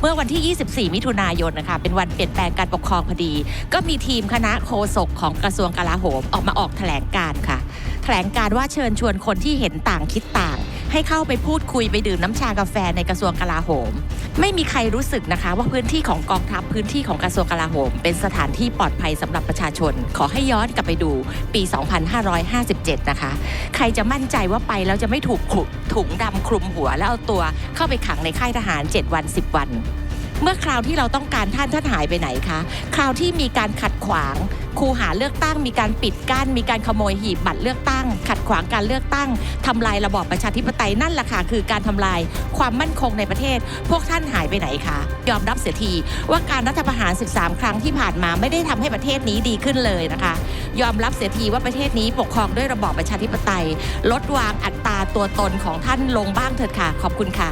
เมื่อวันที่ 24 มิถุนายนนะคะเป็นวันเปลี่ยนแปลงการปกครองพอดี ก็มีทีมคณะโฆษกของกระทรวงกลาโหมออกมาออกแถลงการค่ะ แถลงการว่าเชิญชวนคนที่เห็นต่างคิดต่าง ให้เข้าไปพูดคุยไปดื่มน้ำชากาแฟในกระทรวงกลาโหม ไม่มีใครรู้สึกนะคะว่าพื้นที่ของกองทัพพื้นที่ของกระทรวงกลาโหม เป็นสถานที่ปลอดภัยสำหรับประชาชน ขอให้ย้อนกลับไปดูปี 2557 นะคะ ใครจะมั่นใจว่าไปแล้วจะไม่ถูกขลุถุงดำคลุมหัวแล้วเอาตัวเข้าไปขังในค่ายทหาร 7 วัน 10 วัน เมื่อคราวที่เราต้องการท่านท่านหายไปไหนคะ คราวที่มีการขัดขวาง คูหาเลือกตั้ง มีการปิดกั้น มีการขโมยหีบบัตรเลือกตั้ง ขัดขวางการเลือกตั้งทำลายระบอบประชาธิปไตยนั่นแหละค่ะคือการทำลายความมั่นคงในประเทศ พวกท่านหายไปไหนคะยอมรับเสียทีว่าการรัฐประหาร 13 ครั้งที่ผ่านมาไม่ได้ทำให้ประเทศนี้ดีขึ้นเลยนะคะ ยอมรับเสียทีว่าประเทศนี้ปกครองด้วยระบอบประชาธิปไตย ลดวางอัตราตัวตนของท่านลงบ้างเถิดค่ะ ขอบคุณค่ะ